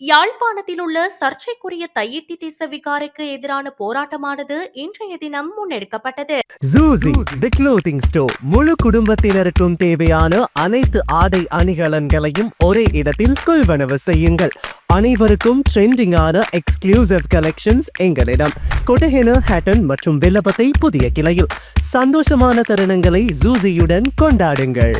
யாழ்ப்பாணத்தில் உள்ள சர்ச்சைக்குரிய தையிட்டி தேச விகாரைக்கு எதிரான போராட்டமானது இன்றைய தினம் முன்னெடுக்கப்பட்டது. ஜூசி தி க்ளோத்திங் ஸ்டோர் முழு குடும்பத்தினருக்கும் தேவையான அனைத்து ஆடை அணிகலன்களையும் ஒரே இடத்தில் கொள்வனவு செய்யுங்கள். அனைவருக்கும் ட்ரெண்டிங்கான எக்ஸ்க்ளூசிவ் கலெக்ஷன்ஸ் எங்களிடம். கொட்டஹென ஹேட்டன் மற்றும் வில்லபத்தை புதிய கிளையில். சந்தோஷமான தருணங்களை ஜூசியுடன் கொண்டாடுங்கள்.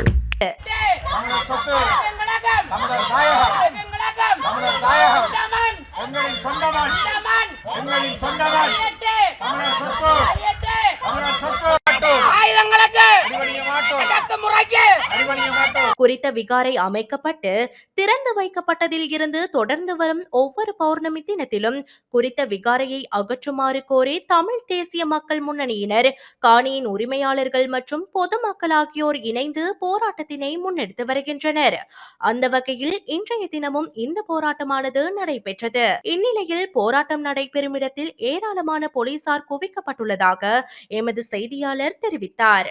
தமிழர் தாயகம். எங்களகம் தமிழர் தாயகம் தமிழ் எங்களின் சொந்தமன் தமிழ் எங்களின் சொந்தமன் எட்டு தமிழர் சொத்து எட்டு தமிழர் சொத்து மாட்டோம் ஆயுதங்களுக்கு. அடிபணிய மாட்டோம். அடக்குமுறைக்கு அடிபணிய மாட்டோம். குறித்த விகாரை அமைக்கப்பட்டு திறந்து வைக்கப்பட்டதில் இருந்து தொடர்ந்து வரும் ஒவ்வொரு பௌர்ணமி தினத்திலும் குறித்த விகாரையை அகற்றுமாறு கோரி தமிழ் தேசிய மக்கள் முன்னணியினர் காணியின் உரிமையாளர்கள் மற்றும் பொதுமக்கள் ஆகியோர் இணைந்து போராட்டத்தினை முன்னெடுத்து வருகின்றனர். அந்த வகையில் இன்றைய தினமும் இந்த போராட்டமானது நடைபெற்றது. இந்நிலையில் போராட்டம் நடைபெறும் இடத்தில் ஏராளமான போலீசார் குவிக்கப்பட்டுள்ளதாக எமது செய்தியாளர் தெரிவித்தார்.